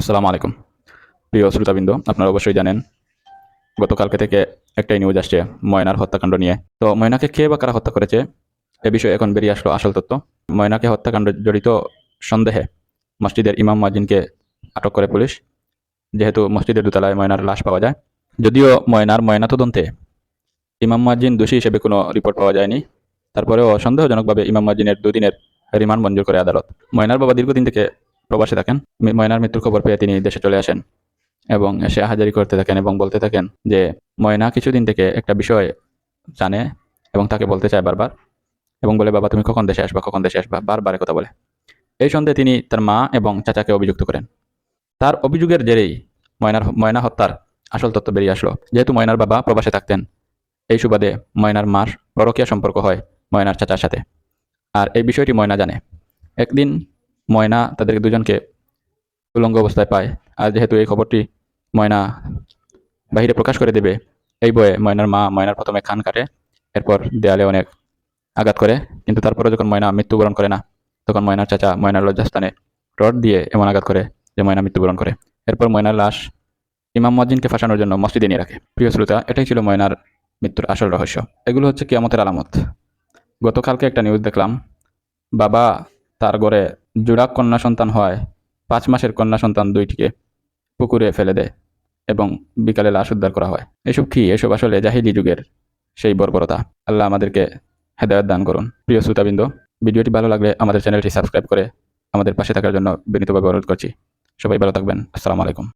আসসালামু আলাইকুম। প্রিয় শ্রোতাবৃন্দ, আপনারা অবশ্যই জানেন, গতকালকে থেকে একটাই নিউজ আসছে ময়নার হত্যাকাণ্ড নিয়ে। তো ময়নাকে কে বা কারা হত্যা করেছে এ বিষয়ে এখন বেরিয়ে আসলো আসল তথ্য। ময়নাকে হত্যাকাণ্ড জড়িত সন্দেহে মসজিদের ইমাম মাজিনকে আটক করে পুলিশ। যেহেতু মসজিদের দোতলায় ময়নার লাশ পাওয়া যায়, যদিও ময়নার ময়না ময়নাতদন্তে ইমাম মাজিন দোষী হিসেবে কোনো রিপোর্ট পাওয়া যায়নি। তারপরেও সন্দেহজনকভাবে ইমাম মাজিনের দুদিনের রিমান্ড মঞ্জুর করে আদালত। ময়নার বাবা দীর্ঘদিন থেকে প্রবাসে থাকেন। ময়নার মৃত্যুর খবর পেয়ে তিনি দেশে চলে আসেন এবং এসে হাজারি করতে থাকেন এবং বলতে থাকেন যে, ময়না কিছুদিন থেকে একটা বিষয় জানে এবং তাকে বলতে চায় বারবার এবং বলে, বাবা, তুমি কখন দেশে আসবা? কখন দেশে আসবা? বারবার কথা বলে। এই সন্দেহে তিনি তার মা এবং চাচাকে অভিযুক্ত করেন। তার অভিযোগের জেরেই ময়নার ময়না হত্যার আসল তত্ত্ব বেরিয়ে আসলো। যেহেতু ময়নার বাবা প্রবাসে থাকতেন, এই সুবাদে ময়নার মার পরকীয়া সম্পর্ক হয় ময়নার চাচার সাথে। আর এই বিষয়টি ময়না জানে। একদিন ময়না তাদেরকে দুজনকে উলঙ্গ অবস্থায় পায়। আর যেহেতু এই খবরটি ময়না বাহিরে প্রকাশ করে দেবে, এই বয়ে ময়নার মা ময়নার প্রথমে খান কাটে, এরপর দেয়ালে অনেক আঘাত করে। কিন্তু তারপরে যখন ময়না মৃত্যুবরণ করে না, তখন ময়নার চাচা ময়নার লজ্জাস্থানে রড দিয়ে এমন আঘাত করে যে ময়না মৃত্যুবরণ করে। এরপর ময়নার লাশ ইমাম মজ্জিনকে ফাঁসানোর জন্য মসজিদে নিয়ে রাখে। প্রিয় শ্রোতা, এটাই ছিল ময়নার মৃত্যুর আসল রহস্য। এগুলো হচ্ছে কিয়ামতের আলামত। গতকালকে একটা নিউজ দেখলাম। বাবা তার ঘরে জোড়া কন্যা সন্তান হয়, পাঁচ মাসের কন্যা সন্তান দুইটিকে পুকুরে ফেলে দেয় এবং বিকালে লাশ উদ্ধার করা হয়। এসব কি? এসব আসলে জাহিলি যুগের সেই বর্বরতা। আল্লাহ আমাদেরকে হেদায়ত দান করুন। প্রিয় শ্রোতাবৃন্দ, ভিডিওটি ভালো লাগলে আমাদের চ্যানেলটি সাবস্ক্রাইব করে আমাদের পাশে থাকার জন্য বিনীতভাবে অনুরোধ করছি। সবাই ভালো থাকবেন। আসসালামু আলাইকুম।